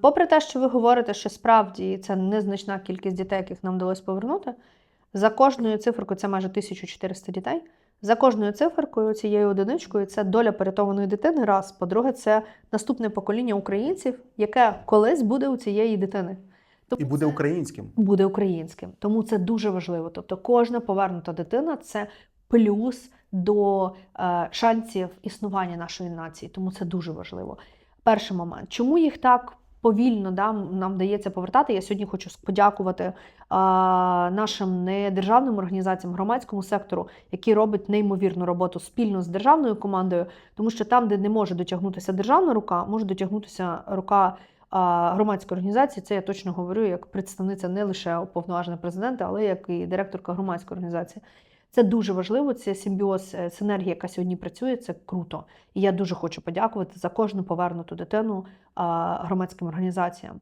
попри те, що ви говорите, що справді це незначна кількість дітей, яких нам вдалося повернути, за кожною циферкою це майже 1400 дітей. За кожною циферкою, цією одиничкою, це доля порятованої дитини. Раз. По-друге, це наступне покоління українців, яке колись буде у цієї дитини. Тобто І буде українським. буде українським. Тому це дуже важливо. Тобто, кожна повернута дитина це плюс до е, шансів існування нашої нації. Тому це дуже важливо. Перший момент. Чому їх так повільно да, нам вдається повертати? Я сьогодні хочу подякувати е, нашим недержавним організаціям, громадському сектору, які роблять неймовірну роботу спільно з державною командою, тому що там, де не може дотягнутися державна рука, може дотягнутися рука громадської організації, це я точно говорю як представниця не лише уповноважена президента, але як і директорка громадської організації. Це дуже важливо. Це симбіоз, е, синергія, яка сьогодні працює. Це круто. І я дуже хочу подякувати за кожну повернуту дитину громадським організаціям.